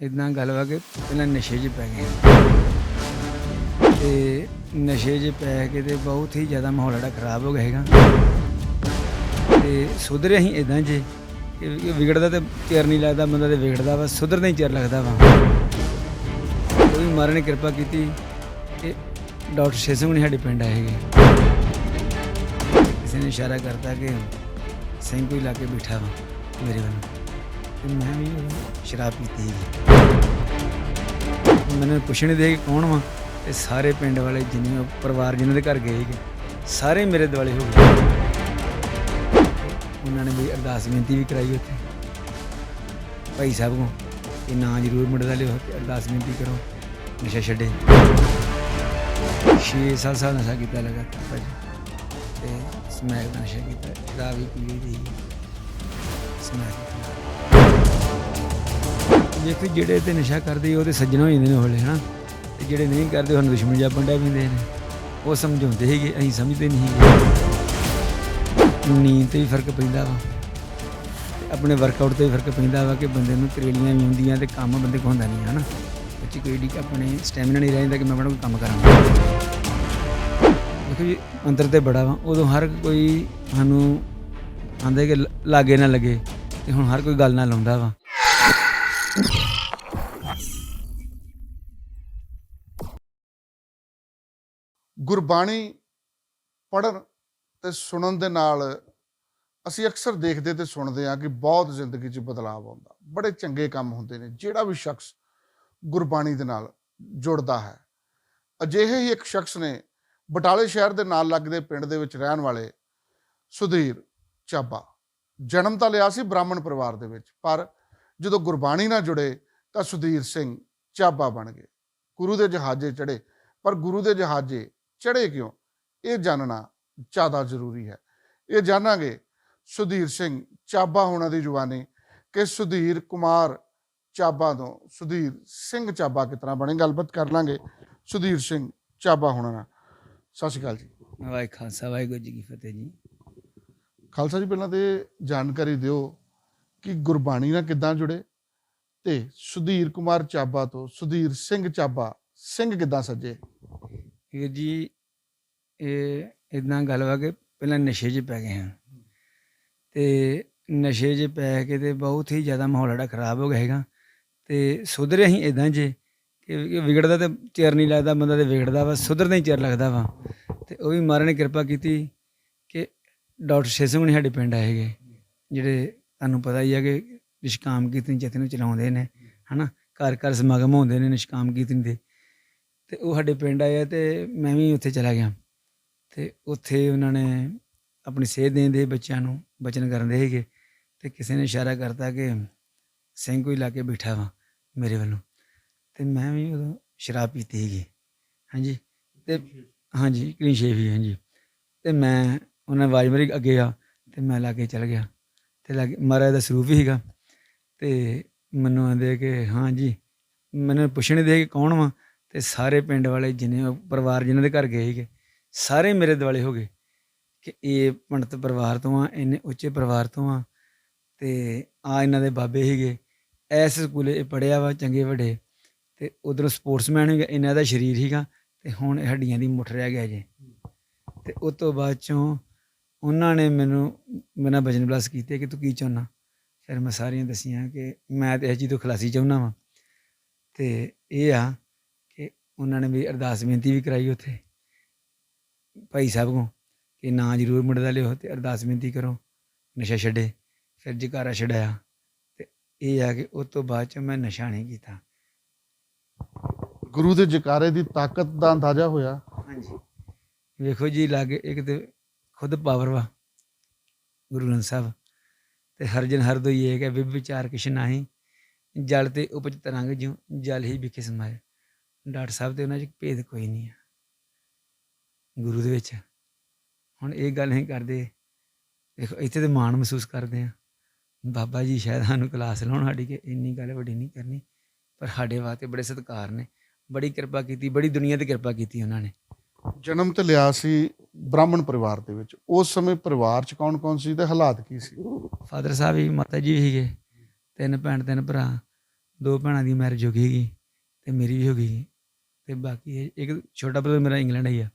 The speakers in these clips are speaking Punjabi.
ਇਦਾਂ ਗੱਲ ਵਾ ਕਿ ਪਹਿਲਾਂ ਨਸ਼ੇ 'ਚ ਪੈ ਗਏ ਤੇ ਨਸ਼ੇ 'ਚ ਪੈ ਕੇ ਤੇ ਬਹੁਤ ਹੀ ਜ਼ਿਆਦਾ ਮਾਹੌਲ ਜਿਹੜਾ ਖਰਾਬ ਹੋ ਗਿਆ ਹੈਗਾ ਤੇ ਸੁਧਰੇ ਅਸੀਂ ਇਦਾਂ ਜੇ ਕਿ ਵਿਗੜਦਾ ਤੇ ਚਿਰ ਨਹੀਂ ਲੱਗਦਾ, ਬੰਦਾ ਤੇ ਵਿਗੜਦਾ ਵਾ ਸੁਧਰਦਾ ਹੀ ਚਿਰ ਲੱਗਦਾ ਵਾ। ਕੋਈ ਮਹਾਰਾਜ ਨੇ ਕਿਰਪਾ ਕੀਤੀ ਕਿ ਡਾਕਟਰ ਸ਼ੇਸਮ ਨੇ ਸਾਡੇ ਪਿੰਡ ਆਏ ਹੈਗੇ ਕਿਸੇ ਨੇ ਇਸ਼ਾਰਾ ਕਰਤਾ ਕਿ ਸਿੰਘ ਕੋਈ ਲਾ ਕੇ ਬੈਠਾ ਵਾ ਮੇਰੇ ਵੱਲ। ਤੇ ਮੈਂ ਵੀ ਸ਼ਰਾਬ ਪੀਤੀ ਸੀ। ਮੈਨੂੰ ਪੁੱਛਣ ਦੇ ਕਿ ਕੌਣ ਵਾ। ਤੇ ਸਾਰੇ ਪਿੰਡ ਵਾਲੇ ਜਿੰਨੇ ਪਰਿਵਾਰ ਜਿਨ੍ਹਾਂ ਦੇ ਘਰ ਗਏ ਸੀਗੇ ਸਾਰੇ ਮੇਰੇ ਦੁਆਲੇ ਹੋ ਗਏ। ਉਹਨਾਂ ਨੇ ਵੀ ਅਰਦਾਸ ਬੇਨਤੀ ਵੀ ਕਰਾਈ ਉੱਥੇ। ਭਾਈ ਸਾਹਿਬ ਕੋ ਕਿ ਨਾਂ ਜ਼ਰੂਰ ਮੁੰਡੇ ਦਾ ਲਿਓ ਤੇ ਅਰਦਾਸ ਬੇਨਤੀ ਕਰੋ, ਨਸ਼ਾ ਛੱਡੇ। 6 ਸਾਲ ਸਾਲ ਨਸ਼ਾ ਕੀਤਾ ਲਗਾਤਾਰ ਭਾਜੀ ਤੇ ਸਮੈਕ ਨਸ਼ਾ ਕੀਤਾ, ਸ਼ਰਾਬ ਵੀ ਪੀ ਲਈ ਸਮੈਕ ਦੇਖੋ ਜਿਹੜੇ ਤੇ ਨਸ਼ਾ ਕਰਦੇ, ਉਹਦੇ ਸੱਜਣ ਹੋ ਜਾਂਦੇ ਨੇ ਹੋਲੇ, ਹਨਾ? ਤੇ ਜਿਹੜੇ ਨਹੀਂ ਕਰਦੇ ਉਹਨਾਂ ਦੁਸ਼ਮਣ ਜਾ ਪੰਡਾ ਪੈਂਦੇ ਨੇ। ਉਹ ਸਮਝਾਉਂਦੇ ਹੈਗੇ ਅਸੀਂ ਸਮਝਦੇ ਨਹੀਂ ਹੈਗੇ ਨੀਂਦ ਤੇ ਵੀ ਫ਼ਰਕ ਪੈਂਦਾ ਵਾ। ਆਪਣੇ ਵਰਕਆਊਟ ਤੇ ਵੀ ਫ਼ਰਕ ਪੈਂਦਾ ਵਾ ਕਿ ਬੰਦੇ ਨੂੰ ਤਰੇਲੀਆਂ ਵੀ ਹੁੰਦੀਆਂ ਤੇ ਕੰਮ ਬੰਦੇ ਕੋਲ ਹੁੰਦਾ ਨਹੀਂ, ਹਨਾ? ਬੱਚੀ ਕੋਈ ਡੀ ਆਪਣੇ ਸਟੈਮਿਨਾ ਨਹੀਂ ਰਹਿੰਦਾ ਕਿ ਮੈਂ ਆਪਣਾ ਕੋਈ ਕੰਮ ਕਰਾਂ। ਦੇਖੋ ਜੀ, ਅੰਦਰ ਤੇ ਬੜਾ ਵਾ। ਉਦੋਂ ਹਰ ਕੋਈ ਸਾਨੂੰ ਆਂਦੇ ਕਿ ਲਾਗੇ ਨਾ ਲੱਗੇ ਤੇ ਹੁਣ ਹਰ ਕੋਈ ਗੱਲ ਨਾਲ ਲਾਉਂਦਾ ਵਾ। ਗੁਰਬਾਣੀ ਪੜਨ ਤੇ ਸੁਣਨ ਦੇ ਨਾਲ ਅਸੀਂ ਅਕਸਰ ਦੇਖਦੇ ਤੇ ਸੁਣਦੇ ਆ ਕਿ ਬਹੁਤ ਜ਼ਿੰਦਗੀ 'ਚ ਬਦਲਾਅ ਆਉਂਦਾ। ਬੜੇ ਚੰਗੇ ਕੰਮ ਹੁੰਦੇ ਨੇ, ਜਿਹੜਾ ਵੀ ਸ਼ਖਸ ਗੁਰਬਾਣੀ ਦੇ ਨਾਲ ਜੁੜਦਾ ਹੈ। ਅਜਿਹੇ ਹੀ ਇੱਕ ਸ਼ਖਸ ਨੇ ਬਟਾਲੇ ਸ਼ਹਿਰ ਦੇ ਨਾਲ ਲੱਗਦੇ ਪਿੰਡ ਦੇ ਵਿੱਚ ਰਹਿਣ ਵਾਲੇ ਸੁਧੀਰ ਚਾਬਾ। ਜਨਮ ਤਾਂ ਲਿਆ ਸੀ ਬ੍ਰਾਹਮਣ ਪਰਿਵਾਰ ਦੇ ਵਿੱਚ, ਪਰ ਜਦੋਂ ਗੁਰਬਾਣੀ ਨਾਲ ਜੁੜੇ ਤਾਂ ਸੁਧੀਰ ਸਿੰਘ ਚਾਬਾ ਬਣ ਗਏ। ਗੁਰੂ ਦੇ ਜਹਾਜ਼ੇ ਚੜੇ ਪਰ ਗੁਰੂ ਦੇ ਜਹਾਜ਼ੇ ਚੜੇ ਕਿਉਂ? ਇਹ ਜਾਣਨਾ ਜ਼ਿਆਦਾ ਜ਼ਰੂਰੀ ਹੈ। ਇਹ ਜਾਣਾਂਗੇ ਸੁਧੀਰ ਸਿੰਘ ਚਾਬਾ ਹੋਣਾ ਦੀ ਜ਼ੁਬਾਨੀ ਕਿ ਸੁਧੀਰ ਕੁਮਾਰ ਚਾਬਾ ਤੋਂ ਸੁਧੀਰ ਸਿੰਘ ਚਾਬਾ ਕਿਤਨਾ ਬਣੇ? ਗੱਲਬਾਤ ਕਰ ਲਾਂਗੇ ਸੁਧੀਰ ਸਿੰਘ ਚਾਬਾ ਹੋਣਾ ਨਾਲ। ਸਤਿ ਸ਼੍ਰੀ ਅਕਾਲ ਜੀ। ਵਾਹਿ ਖਾਲਸਾ ਵਾਹਿਗੁਰੂ ਜੀ ਕੀ ਫਤਿਹ ਜੀ। ਖਾਲਸਾ ਜੀ ਪਹਿਲਾਂ ਤੇ ਜਾਣਕਾਰੀ ਦਿਓ ਕਿ ਗੁਰਬਾਣੀ ਨਾਲ ਕਿੱਦਾਂ ਜੁੜੇ ਤੇ ਸੁਧੀਰ ਕੁਮਾਰ ਚਾਬਾ ਤੋਂ ਸੁਧੀਰ ਸਿੰਘ ਚਾਬਾ ਸਿੰਘ ਕਿੱਦਾਂ ਸੱਜੇ? ਵੀਰ ਜੀ ਇਹ ਇਦਾਂ ਗੱਲ ਵਾ ਕਿ ਪਹਿਲਾਂ ਨਸ਼ੇ 'ਚ ਪੈ ਗਏ ਹਨ ਤੇ ਨਸ਼ੇ 'ਚ ਪੈ ਕੇ ਤੇ ਬਹੁਤ ਹੀ ਜ਼ਿਆਦਾ ਮਾਹੌਲ ਜਿਹੜਾ ਖਰਾਬ ਹੋ ਗਿਆ ਹੈਗਾ ਤੇ ਸੁਧਰੇ ਹੀ ਇਦਾਂ ਜੇ ਕਿ ਵਿਗੜਦਾ ਤੇ ਚਿਰ ਨਹੀਂ ਲੱਗਦਾ, ਬੰਦਾ ਤੇ ਵਿਗੜਦਾ ਵਾ, ਸੁਧਰਦਾ ਹੀ ਚਿਰ ਲੱਗਦਾ ਵਾ। ਤੇ ਉਹ ਵੀ ਮਹਾਰਾਜ ਨੇ ਕਿਰਪਾ ਕੀਤੀ ਕਿ ਡਾਕਟਰ ਸ਼ੇਸਮ ਨੇ ਸਾਡੇ ਪਿੰਡ ਆਏ ਹੈਗੇ। ਜਿਹੜੇ ਤੁਹਾਨੂੰ ਪਤਾ ਹੀ ਹੈ ਕਿ ਨਿਸ਼ਕਾਮ ਕੀਰਤਨ ਜਥੇ ਨੂੰ ਚਲਾਉਂਦੇ ਨੇ, ਹਨਾ? ਘਰ ਘਰ ਸਮਾਗਮ ਹੁੰਦੇ ਨੇ ਨਿਸ਼ਕਾਮ ਕੀਰਤਨ ਦੇ। ਤੇ ਉਹ ਸਾਡੇ ਪਿੰਡ ਆਏ ਤੇ ਮੈਂ ਵੀ ਉੱਥੇ ਚਲਾ ਗਿਆ। ਤੇ ਉੱਥੇ ਉਹਨਾਂ ਨੇ ਆਪਣੀ ਸੇਧ ਦੇਂਦੇ ਬੱਚਿਆਂ ਨੂੰ ਬਚਨ ਕਰਨ ਦੇ ਹੈਗੇ ਤੇ ਕਿਸੇ ਨੇ ਇਸ਼ਾਰਾ ਕਰਤਾ ਕਿ ਸਿੰਘ ਕੋਈ ਲਾ ਕੇ ਬੈਠਾ ਵਾ ਮੇਰੇ ਵੱਲੋਂ। ਤੇ ਮੈਂ ਵੀ ਉਦੋਂ ਸ਼ਰਾਬ ਪੀਤੀ ਹੈਗੀ ਹਾਂਜੀ। ਤੇ ਹਾਂਜੀ ਕਲੀਨ ਸ਼ੇਵ ਹੀ ਹਾਂਜੀ। ਤੇ ਮੈਂ, ਉਹਨਾਂ ਨੇ ਆਵਾਜ਼ ਮਾਰੀ ਅੱਗੇ ਆ ਤੇ ਮੈਂ ਲਾ ਕੇ ਚਲ ਗਿਆ। ਤੇ ਲਾਗੇ ਮਹਾਰਾਜ ਦਾ ਸਰੂਪ ਹੀ ਸੀਗਾ। ਤੇ ਮੈਨੂੰ ਆਂਦੇ ਕਿ ਹਾਂ ਜੀ ਮੈਨੂੰ ਪੁੱਛਣ ਦੇ ਕਿ ਕੌਣ ਵਾ? ਤੇ ਸਾਰੇ ਪਿੰਡ ਵਾਲੇ ਜਿੰਨੇ ਪਰਿਵਾਰ ਜਿਨ੍ਹਾਂ ਦੇ ਘਰ ਗਏ ਸੀਗੇ ਸਾਰੇ ਮੇਰੇ ਦੁਆਲੇ ਹੋ ਗਏ ਕਿ ਇਹ ਪੰਡਤ ਪਰਿਵਾਰ ਤੋਂ ਆ, ਇੰਨੇ ਉੱਚੇ ਪਰਿਵਾਰ ਤੋਂ ਆ ਤੇ ਆ ਇਹਨਾਂ ਦੇ ਬਾਬੇ ਸੀਗੇ। ਐਸ ਸਕੂਲੇ ਇਹ ਪੜਿਆ ਵਾ ਚੰਗੇ ਵੱਡੇ ਤੇ ਉਧਰੋਂ ਸਪੋਰਟਸਮੈਨ ਵੀ ਇਹਨਾਂ ਦਾ ਸਰੀਰ ਸੀਗਾ ਤੇ ਹੁਣ ਇਹ ਹੱਡੀਆਂ ਦੀ ਮੁੱਠ ਰਹਿ ਗਿਆ ਜੇ। ਤੇ ਉਸ ਤੋਂ ਬਾਅਦ ਚੋਂ ਉਹਨਾਂ ਨੇ ਮੈਨੂੰ, ਮੇਰਾ ਵਜਨ ਬਲਸ ਕੀਤੇ ਕਿ ਤੂੰ ਕੀ ਚਾਹੁੰਦਾ ਫਿਰ ਮੈਂ ਸਾਰੀਆਂ ਦਸੀਆਂ ਕਿ ਮੈਂ ਤੇ ਇਹ ਚੀਜ਼ ਤੋਂ ਖਲਾਸੀ ਚਾਹੁੰਦਾ ਵਾਂ। ਤੇ ਇਹ ਆ ਕਿ ਉਹਨਾਂ ਨੇ ਵੀ ਅਰਦਾਸ ਬੇਨਤੀ ਵੀ ਕਰਾਈ ਉੱਥੇ। ਭਾਈ ਸਾਹਿਬ ਕੋ ਕਿ ਨਾਂ ਜ਼ਰੂਰ ਮੁੰਡੇ ਦਾ ਲਿਓ ਤੇ ਅਰਦਾਸ ਬੇਨਤੀ ਕਰੋ ਨਸ਼ਾ ਛੱਡੇ ਫਿਰ ਜਕਾਰਾ ਛਡਾਇਆ ਤੇ ਇਹ ਆ ਕਿ ਉਸ ਤੋਂ ਬਾਅਦ ਚ ਮੈਂ ਨਸ਼ਾ ਨਹੀਂ ਕੀਤਾ। ਗੁਰੂ ਦੇ ਜਕਾਰੇ ਦੀ ਤਾਕਤ ਦਾ ਅੰਦਾਜ਼ਾ ਹੋਇਆ। ਹਾਂਜੀ। ਵੇਖੋ ਜੀ ਲਾਗੇ ਇੱਕ ਤੇ ਖੁਦ ਪਾਵਰ ਵਾ ਗੁਰੂ ਗ੍ਰੰਥ ਸਾਹਿਬ ਤੇ ਹਰ ਜਨ ਹਰ ਦੋਈ ਏਕ ਹੈ ਵਿਭ ਵਿਚਾਰ ਕਿਛ ਨਾਹੀ ਜਲ ਤੇ ਉਪਜ ਤਰੰਗ ਜਿਉ ਜਲ ਹੀ ਵਿਖੇ ਸਮਾਏ। ਡਾਕਟਰ ਸਾਹਿਬ ਤੇ ਉਹਨਾਂ 'ਚ ਭੇਦ ਕੋਈ ਨਹੀਂ ਆ। ਗੁਰੂ ਦੇ ਵਿੱਚ। ਹੁਣ ਇਹ ਗੱਲ ਨਹੀਂ ਕਰਦੇ ਦੇਖੋ ਇੱਥੇ ਤੇ ਮਾਣ ਮਹਿਸੂਸ ਕਰਦੇ ਆ ਬਾਬਾ ਜੀ ਸ਼ਾਇਦ ਸਾਨੂੰ ਕਲਾਸ ਲਾਉਣ ਸਾਡੀ ਕਿ ਇੰਨੀ ਗੱਲ ਵੱਡੀ ਨਹੀਂ ਕਰਨੀ ਪਰ ਸਾਡੇ ਵਾਸਤੇ ਬੜੇ ਸਤਿਕਾਰ ਨੇ। ਬੜੀ ਕਿਰਪਾ ਕੀਤੀ ਬੜੀ ਦੁਨੀਆ ਤੇ ਕਿਰਪਾ ਕੀਤੀ ਉਹਨਾਂ ਨੇ। ਜਨਮ ਤੇ ਲਿਆ ਸੀ ਬ੍ਰਾਹਮਣ ਪਰਿਵਾਰ ਦੇ ਵਿੱਚ। ਉਸ ਸਮੇਂ ਪਰਿਵਾਰ ਚ ਕੌਣ ਕੌਣ ਸੀ ਤੇ ਹਾਲਾਤ ਕੀ ਸੀ? ਫਾਦਰ ਸਾਹਿਬ ਵੀ ਮਾਤਾ ਜੀ ਵੀ ਸੀਗੇ। ਤਿੰਨ ਭੈਣ ਤਿੰਨ ਭਰਾ। ਦੋ ਭੈਣਾਂ ਦੀ ਮੈਰਿਜ ਹੋ ਗਈ ਤੇ ਮੇਰੀ ਵੀ ਹੋ ਗਈ ਤੇ ਬਾਕੀ ਇੱਕ ਛੋਟਾ ਬ੍ਰਦਰ ਮੇਰਾ ਇੰਗਲੈਂਡ ਹੀ ਆ।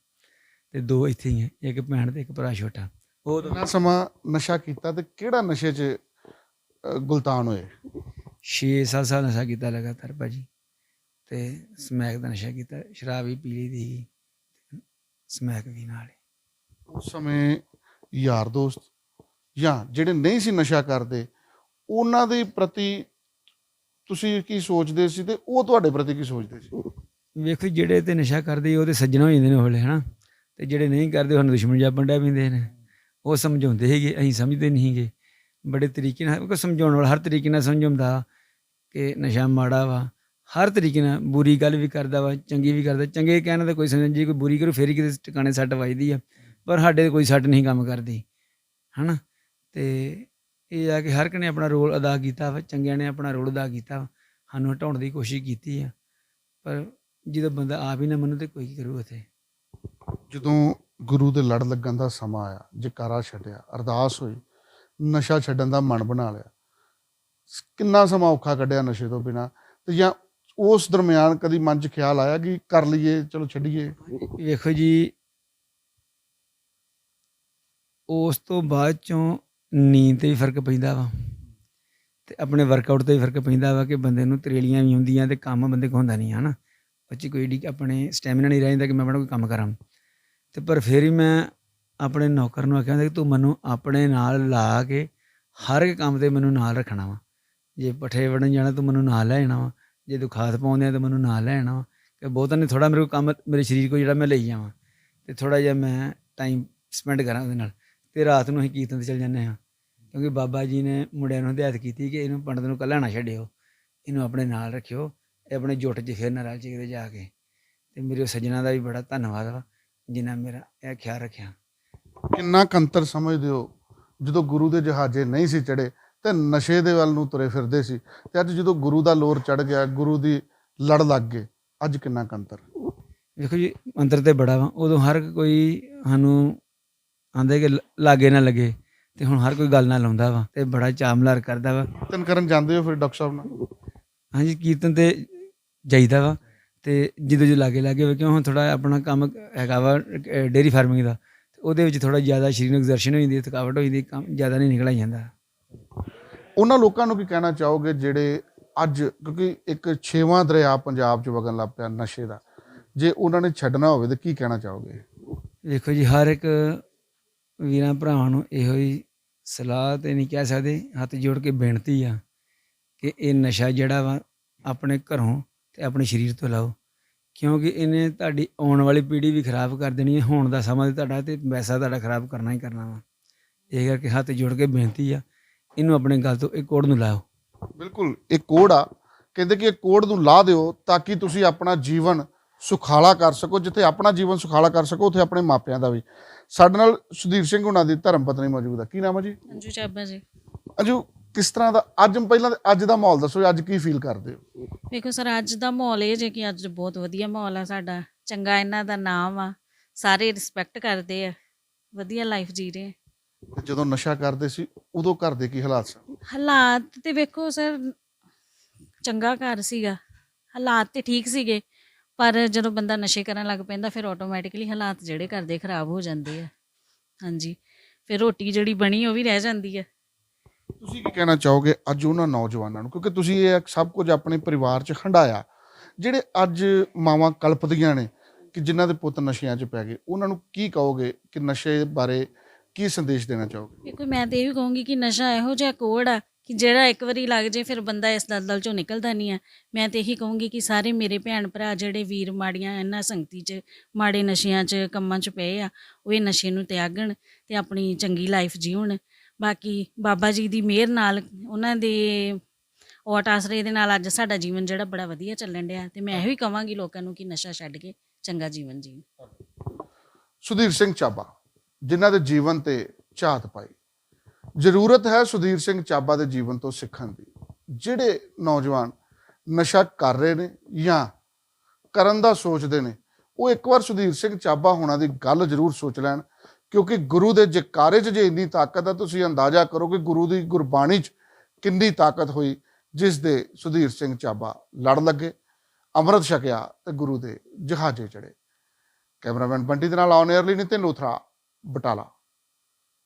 ਤੇ ਦੋ ਇੱਥੇ ਹੀ ਆ ਇੱਕ ਭੈਣ ਤੇ ਇੱਕ ਭਰਾ ਛੋਟਾ। ਉਹ ਤਾਂ ਕਿੰਨਾ ਸਮਾਂ ਨਸ਼ਾ ਕੀਤਾ ਤੇ ਕਿਹੜਾ ਨਸ਼ੇ 'ਚ ਅ, ਗੁਲਤਾਨ ਹੋਏ? 6 7 ਸਾਲ ਨਸ਼ਾ ਕੀਤਾ ਲਗਾਤਾਰ ਭਾਜੀ। ਤੇ ਸਮੈਕ ਦਾ ਨਸ਼ਾ ਕੀਤਾ ਸ਼ਰਾਬ ਵੀ ਪੀ ਲਈ ਦੀ ਸਮੈਕ ਵੀ ਨਾਲ ਹੀ। ਉਸ ਸਮੇਂ ਯਾਰ ਦੋਸਤ ਜਾਂ ਜਿਹੜੇ ਨਹੀਂ ਸੀ ਨਸ਼ਾ ਕਰਦੇ ਉਹਨਾਂ ਦੇ ਪ੍ਰਤੀ ਤੁਸੀਂ ਕੀ ਸੋਚਦੇ ਸੀ ਤੇ ਉਹ ਤੁਹਾਡੇ ਪ੍ਰਤੀ ਕੀ ਸੋਚਦੇ ਸੀ? ਵੇਖੋ ਜਿਹੜੇ ਤੇ ਨਸ਼ਾ ਕਰਦੇ ਉਹ ਤੇ ਸੱਜਣਾ ਹੋ ਜਾਂਦੇ ਨੇ ਹੋਲੇ ਹਨਾ? ਤੇ ਜਿਹੜੇ ਨਹੀਂ ਕਰਦੇ ਉਹਨਾਂ ਦੁਸ਼ਮਣ ਜਾਪਣ ਡਿਆ ਪੈਂਦੇ ਨੇ। ਉਹ ਸਮਝਾਉਂਦੇ ਹੈਗੇ ਅਸੀਂ ਸਮਝਦੇ ਨਹੀਂ ਹੈਗੇ ਬੜੇ ਤਰੀਕੇ ਨਾਲ ਕੋਈ ਸਮਝਾਉਣ ਵਾਲਾ ਹਰ ਤਰੀਕੇ ਨਾਲ ਸਮਝਾਉਂਦਾ ਕਿ ਨਸ਼ਾ ਮਾੜਾ ਵਾ। ਹਰ ਤਰੀਕੇ ਨਾਲ ਬੁਰੀ ਗੱਲ ਵੀ ਕਰਦਾ ਵਾ, ਚੰਗੀ ਵੀ ਕਰਦਾ। ਚੰਗੇ ਕਹਿਣ ਦਾ ਕੋਈ ਸਮਝ ਜੇ ਕੋਈ ਬੁਰੀ ਕਰੂ, ਫੇਰ ਹੀ ਕਿਤੇ ਟਿਕਾਣੇ ਸੱਟ ਵੱਜਦੀ ਆ। ਪਰ ਸਾਡੇ ਤੇ ਕੋਈ ਸੱਟ ਨਹੀਂ ਕੰਮ ਕਰਦੀ, ਹਨਾ? ਤੇ ਇਹ ਆ ਕਿ ਹਰ ਇੱਕ ਨੇ ਆਪਣਾ ਰੋਲ ਅਦਾ ਕੀਤਾ ਵਾ, ਚੰਗਿਆਂ ਨੇ ਆਪਣਾ ਰੋਲ ਅਦਾ ਕੀਤਾ ਵਾ। ਸਾਨੂੰ ਹਟਾਉਣ ਦੀ ਕੋਸ਼ਿਸ਼ ਕੀਤੀ ਆ। ਪਰ ਜਦੋਂ ਬੰਦਾ ਆਪ ਹੀ ਨਾ ਮੰਨੂ, ਤੇ ਕੋਈ ਕੀ ਕਰੂ ਉਥੇ? ਜਦੋਂ ਗੁਰੂ ਦੇ ਲੜ ਲੱਗਣ ਦਾ ਸਮਾਂ ਆਇਆ, ਜਕਾਰਾ ਛੱਡਿਆ, ਅਰਦਾਸ ਹੋਈ, ਨਸ਼ਾ ਛੱਡਣ ਦਾ ਮਨ ਬਣਾ ਲਿਆ। ਕਿੰਨਾ ਸਮਾਂ ਔਖਾ ਕੱਢਿਆ ਨਸ਼ੇ ਤੋਂ ਬਿਨਾ ਤੇ ਜਾਂ ਉਸ ਦਰਮਿਆਨ ਕਦੀ ਮਨ 'ਚ ਖਿਆਲ ਆਇਆ ਕਿ ਕਰ ਲਈਏ, ਚਲੋ ਛੱਡੀਏ? ਵੇਖੋ ਜੀ, ਉਸ ਤੋਂ ਬਾਅਦ ਚੋਂ ਨੀਂਦ ਤੇ ਵੀ ਫ਼ਰਕ ਪੈਂਦਾ ਵਾ ਤੇ ਆਪਣੇ ਵਰਕਆਊਟ ਤੇ ਵੀ ਫ਼ਰਕ ਪੈਂਦਾ ਵਾ ਕਿ ਬੰਦੇ ਨੂੰ ਤਰੇਲੀਆਂ ਵੀ ਹੁੰਦੀਆਂ ਤੇ ਕੰਮ ਬੰਦੇ ਕੋ ਹੁੰਦਾ ਨਹੀਂ, ਹਨਾ? ਬੱਚੀ ਕੋਈ ਡੀ ਆਪਣੇ ਸਟੈਮਿਨਾ ਨਹੀਂ ਰਹਿੰਦਾ ਕਿ ਮੈਂ ਆਪਣਾ ਕੋਈ ਕੰਮ ਕਰਾਂ। ਤੇ ਪਰ ਫਿਰ ਹੀ ਮੈਂ ਆਪਣੇ ਨੌਕਰ ਨੂੰ ਆਖਿਆ ਕਿ ਤੂੰ ਮੈਨੂੰ ਆਪਣੇ ਨਾਲ ਲਾ ਕੇ ਹਰ ਇੱਕ ਕੰਮ ਤੇ ਮੈਨੂੰ ਨਾਲ ਰੱਖਣਾ ਵਾ। ਜੇ ਪੱਠੇ ਵੜਨ ਜਾਣਾ ਤੂੰ ਮੈਨੂੰ ਨਾਲ ਲੈ ਜਾਣਾ ਵਾ। ਜੇ ਤੂੰ ਖਾਦ ਪਾਉਂਦੇ ਆ ਤਾਂ ਮੈਨੂੰ ਨਾਲ ਲੈ ਜਾਣਾ ਵਾ। ਕਿ ਬਹੁਤਾਂ ਨੇ ਥੋੜਾ ਮੇਰੇ ਕੋਲ ਕੰਮ, ਮੇਰੇ ਸਰੀਰ ਕੋ ਜਿਹੜਾ ਮੈਂ ਲਈ ਜਾਵਾਂ ਤੇ ਥੋੜਾ ਜਿਹਾ ਮੈਂ ਟਾਈਮ ਸਪੈਂਡ ਕਰਾਂ ਉਹਦੇ ਨਾਲ। ਤੇ ਰਾਤ ਨੂੰ ਅਸੀਂ ਕੀਰਤਨ ਤੇ ਚਲ ਜਾਂਦੇ ਹਾਂ। ਕਿਉਂਕਿ ਬਾਬਾ ਜੀ ਨੇ ਮੁੰਡਿਆਂ ਨੂੰ ਹਦਾਇਤ ਕੀਤੀ ਕਿ ਇਹਨੂੰ ਪੰਡਤ ਨੂੰ ਕੱਲਾ ਨਾ ਛੱਡਿਓ। ਇਹਨੂੰ ਆਪਣੇ ਨਾਲ ਰੱਖਿਓ। ਇਹ ਆਪਣੇ ਜੁੱਟ 'ਚ ਫਿਰ ਨਾ ਰਲ ਜੇ ਕਿਤੇ ਜਾ ਕੇ। ਤੇ ਮੇਰੇ ਉਹ ਸੱਜਣਾ ਦਾ ਵੀ ਬੜਾ ਧੰਨਵਾਦ ਵਾ। ਜਿਨ੍ਹਾਂ ਮੇਰਾ ਇਹ ਖਿਆਲ ਰੱਖਿਆ। ਕਿੰਨਾ ਕੰਤਰ ਸਮਝਦੇ ਹੋ? ਜਦੋਂ ਗੁਰੂ ਦੇ ਜਹਾਜ਼ੇ ਨਹੀਂ ਸੀ ਚੜੇ ਤੇ ਨਸ਼ੇ ਦੇ ਵੱਲ ਨੂੰ ਤੁਰੇ ਫਿਰਦੇ ਸੀ ਤੇ ਅੱਜ ਜਦੋਂ ਗੁਰੂ ਦਾ ਲੋਰ ਚੜ ਗਿਆ ਗੁਰੂ ਦੀ ਲੜ ਲੱਗ ਗਏ ਅੱਜ ਕਿੰਨਾ ਕੰਤਰ ਵੇਖੋ ਜੀ ਅੰਦਰ ਤੇ ਬੜਾ ਵਾ। ਉਦੋਂ ਹਰ ਕੋਈ ਸਾਨੂੰ ਆਂਦੇ ਕਿ ਲਾਗੇ ਨਾ ਲੱਗੇ ਤੇ ਹੁਣ ਹਰ ਕੋਈ ਗੱਲ ਨਾਲ ਲਾਉਂਦਾ ਵਾ ਤੇ ਬੜਾ ਚਾਮਲਾਰ ਕਰਦਾ ਵਾ। ਕੀਰਤਨ ਕਰਨ ਜਾਂਦੇ ਹੋ ਫਿਰ ਡਾਕਟਰ ਸਾਹਿਬ ਨਾਲ? ਹਾਂਜੀ ਕੀਰਤਨ ਤੇ ਜਾਈਦਾ ਵਾ। ਤੇ ਜਦੋਂ ਜੋ ਲਾਗੇ ਲਾਗੇ ਵੇ ਕਿਉਂ ਹੁਣ ਥੋੜਾ ਆਪਣਾ ਕੰਮ ਹੈਗਾ ਵਾ ਡੇਰੀ ਫਾਰਮਿੰਗ ਦਾ ਉਹਦੇ ਵਿੱਚ ਥੋੜਾ ਜ਼ਿਆਦਾ ਸਰੀਰ ਨੂੰ ਐਗਜ਼ਰਸ਼ਨ ਹੋ ਜਾਂਦੀ ਹੈ ਥਕਾਵਟ ਹੋ ਜਾਂਦੀ ਹੈ, ਕੰਮ ਜ਼ਿਆਦਾ ਨਹੀਂ ਨਿਕਲ ਜਾਂਦਾ। ਉਹਨਾਂ ਲੋਕਾਂ ਨੂੰ ਕੀ ਕਹਿਣਾ ਚਾਹੋਗੇ ਜਿਹੜੇ ਅੱਜ ਕਿਉਂਕਿ ਇੱਕ ਛੇਵਾਂ ਦਰਿਆ ਪੰਜਾਬ 'ਚ ਵਗਣ ਲੱਗ ਪਿਆ ਨਸ਼ੇ ਦਾ ਜੇ ਉਹਨਾਂ ਨੇ ਛੱਡਣਾ ਹੋਵੇ ਤਾਂ ਕੀ ਕਹਿਣਾ ਚਾਹੋਗੇ? ਵੇਖੋ ਜੀ ਹਰ ਇੱਕ ਵੀਰਾਂ ਭਰਾਵਾਂ ਨੂੰ ਇਹੋ ਹੀ ਸਲਾਹ ਤੇ ਨਹੀਂ ਕਹਿ ਸਕਦੇ ਹੱਥ ਜੋੜ ਕੇ ਬੇਨਤੀ ਆ ਕਿ ਇਹ ਨਸ਼ਾ ਜਿਹੜਾ ਵਾ ਆਪਣੇ ਘਰੋਂ ਤੇ ਆਪਣੇ ਸਰੀਰ ਤੋਂ ਲਾਓ। ਕਿਉਂਕਿ ਇਹਨੇ ਤੁਹਾਡੀ ਆਉਣ ਵਾਲੀ ਪੀੜ੍ਹੀ ਵੀ ਖਰਾਬ ਕਰ ਦੇਣੀ ਹੈ। ਹੁਣ ਦਾ ਸਮਾਂ ਤੇ ਤੁਹਾਡਾ ਤੇ ਵੈਸਾ ਤੁਹਾਡਾ ਖਰਾਬ ਕਰਨਾ ਹੀ ਕਰਨਾ ਵਾ। ਇਹ ਕਰਕੇ ਹੱਥ ਜੋੜ ਕੇ ਬੇਨਤੀ ਆ ਇਹਨੂੰ ਆਪਣੇ ਗੱਲ ਤੋਂ ਇਹ ਕੋੜ ਨੂੰ ਲਾਓ। ਬਿਲਕੁਲ ਇਹ ਕੋਡ ਆ। ਕਹਿੰਦੇ ਕਿ ਇਹ ਕੋਡ ਨੂੰ ਲਾ ਦਿਓ ਤਾਂ ਕਿ ਤੁਸੀਂ ਆਪਣਾ ਜੀਵਨ ਸੁਖਾਲਾ ਕਰ ਸਕੋ। ਜਿੱਥੇ ਆਪਣਾ ਜੀਵਨ ਸੁਖਾਲਾ ਕਰ ਸਕੋ ਉੱਥੇ ਆਪਣੇ ਮਾਪਿਆਂ ਦਾ ਵੀ। ਸਾਡੇ ਨਾਲ ਸੁਧੀਰ ਸਿੰਘ ਹੁਣਾਂ ਦੀ ਧਰਮ ਪਤਨੀ ਮੌਜੂਦ ਆ। ਕੀ ਨਾਮ ਹੈ ਜੀ? ਅੰਜੂ ਚਾਬਾ ਜੀ। ਅਜੂ ਕਿਸ ਤਰ੍ਹਾਂ ਦਾ ਅੱਜ ਪਹਿਲਾਂ ਅੱਜ ਦਾ ਮਾਹੌਲ ਦੱਸੋ ਅੱਜ ਕੀ ਫੀਲ ਕਰਦੇ ਹੋ? ਵੇਖੋ ਸਰ ਅੱਜ ਦਾ ਮਾਹੌਲ ਇਹ ਜੇ ਕਿ ਅੱਜ ਬਹੁਤ ਵਧੀਆ ਮਾਹੌਲ ਆ ਸਾਡਾ। ਚੰਗਾ ਇਹਨਾਂ ਦਾ ਨਾਮ ਆ ਸਾਰੇ ਰਿਸਪੈਕਟ ਕਰਦੇ ਆ ਵਧੀਆ ਲਾਈਫ ਜੀ ਰਹੇ ਆ। ਜਦੋਂ ਨਸ਼ਾ ਕਰਦੇ ਸੀ ਉਦੋਂ ਘਰ ਦੇ ਕੀ ਹਾਲਾਤ ਸਨ? ਹਾਲਾਤ ਤੇ ਵੇਖੋ ਸਰ ਚੰਗਾ ਘਰ ਸੀਗਾ। ਹਾਲਾਤ ਤੇ ਠੀਕ ਸੀਗੇ ਪਰ ਜਦੋਂ ਬੰਦਾ ਨਸ਼ੇ ਕਰਨ ਲੱਗ ਪੈਂਦਾ ਫਿਰ ਆਟੋਮੈਟਿਕਲੀ ਹਾਲਾਤ ਜਿਹੜੇ ਘਰ ਦੇ ਖਰਾਬ ਹੋ ਜਾਂਦੇ ਆ। ਹਾਂਜੀ ਫਿਰ ਰੋਟੀ ਜਿਹੜੀ ਬਣੀ ਉਹ ਵੀ ਰਹਿ ਜਾਂਦੀ ਆ। ਤੁਸੀਂ ਕੀ ਕਹਿਣਾ ਚਾਹੋਗੇ ਅੱਜ ਉਹਨਾਂ ਨੌਜਵਾਨਾਂ ਨੂੰ? ਕਿਉਂਕਿ ਤੁਸੀਂ ਇਹ ਸਭ ਕੁਝ ਆਪਣੇ ਪਰਿਵਾਰ 'ਚ ਹੰਡਾਇਆ ਜਿਹੜੇ ਅੱਜ ਮਾਵਾਂ ਕਲਪਦੀਆਂ ਨੇ ਕਿ ਜਿਨ੍ਹਾਂ ਦੇ ਪੁੱਤ ਨਸ਼ਿਆਂ 'ਚ ਪੈ ਗਏ, ਉਹਨਾਂ ਨੂੰ ਕੀ ਕਹੋਗੇ? ਕਿ ਨਸ਼ੇ ਬਾਰੇ ਕੀ ਸੰਦੇਸ਼ ਦੇਣਾ ਚਾਹੋਗੇ? ਵੇਖੋ ਮੈਂ ਤੇ ਇਹ ਵੀ ਕਹੂੰਗੀ ਕਿ ਨਸ਼ਾ ਇਹੋ ਜਿਹਾ ਕੋੜ ਆ ਕਿ ਜਿਹੜਾ ਇੱਕ ਵਾਰੀ ਲੱਗ ਜੇ ਫਿਰ ਬੰਦਾ ਇਸ ਦਲਦਲ ਚੋਂ ਨਿਕਲਦਾ ਨਹੀਂ ਆ। ਮੈਂ ਤੇ ਇਹੀ ਕਹੂੰਗੀ ਕਿ ਸਾਰੇ ਮੇਰੇ ਭੈਣ ਭਰਾ ਜਿਹੜੇ ਵੀਰ ਮਾੜੀਆਂ ਇਹਨਾਂ ਸੰਗਤੀ 'ਚ, ਮਾੜੇ ਨਸ਼ਿਆਂ 'ਚ ਕੰਮਾਂ 'ਚ ਪਏ ਆ, ਉਹ ਇਹ ਨਸ਼ੇ ਨੂੰ ਤਿਆਗਣ ਤੇ ਆਪਣੀ ਚੰਗੀ ਲਾਈਫ ਜੀਉਣ। ਬਾਕੀ ਬਾਬਾ ਜੀ ਦੀ ਮਿਹਰ ਨਾਲ ਉਹਨਾਂ ਦੇ ਓਟ ਆਸਰੇ ਦੇ ਨਾਲ ਅੱਜ ਸਾਡਾ ਜੀਵਨ ਜਿਹੜਾ ਬੜਾ ਵਧੀਆ ਚੱਲਣ ਡਿਆ ਤੇ ਮੈਂ ਇਹੋ ਹੀ ਕਹਾਂਗੀ ਲੋਕਾਂ ਨੂੰ ਕਿ ਨਸ਼ਾ ਛੱਡ ਕੇ ਚੰਗਾ ਜੀਵਨ ਜੀਣ ਸੁਧੀਰ ਸਿੰਘ ਚਾਬਾ, ਜਿਨ੍ਹਾਂ ਦੇ ਜੀਵਨ ਤੇ ਝਾਤ ਪਾਈ। ਜ਼ਰੂਰਤ ਹੈ ਸੁਧੀਰ ਸਿੰਘ ਚਾਬਾ ਦੇ ਜੀਵਨ ਤੋਂ ਸਿੱਖਣ ਦੀ। ਜਿਹੜੇ ਨੌਜਵਾਨ ਨਸ਼ਾ ਕਰ ਰਹੇ ਨੇ ਜਾਂ ਕਰਨ ਦਾ ਸੋਚਦੇ ਨੇ, ਉਹ ਇੱਕ ਵਾਰ ਸੁਧੀਰ ਸਿੰਘ ਚਾਬਾ ਹੋਣਾ ਦੀ ਗੱਲ ਜ਼ਰੂਰ ਸੋਚ ਲੈਣ। ਕਿਉਂਕਿ ਗੁਰੂ ਦੇ ਜਕਾਰੇ 'ਚ ਜੇ ਇੰਨੀ ਤਾਕਤ ਹੈ ਤੁਸੀਂ ਅੰਦਾਜ਼ਾ ਕਰੋ ਕਿ ਗੁਰੂ ਦੀ ਗੁਰਬਾਣੀ 'ਚ ਕਿੰਨੀ ਤਾਕਤ ਹੋਈ, ਜਿਸ ਦੇ ਸੁਧੀਰ ਸਿੰਘ ਚਾਬਾ ਲੜ ਲੱਗੇ, ਅੰਮ੍ਰਿਤ ਛਕਿਆ ਤੇ ਗੁਰੂ ਦੇ ਜਹਾਜ਼ੇ ਚੜੇ ਕੈਮਰਾਮੈਨ ਬੰਟੀ ਦੇ ਨਾਲ ਔਨ 에ਅਰ ਲਈ ਨਿਤਿਨ ਲੋਥਰਾ, ਬਟਾਲਾ।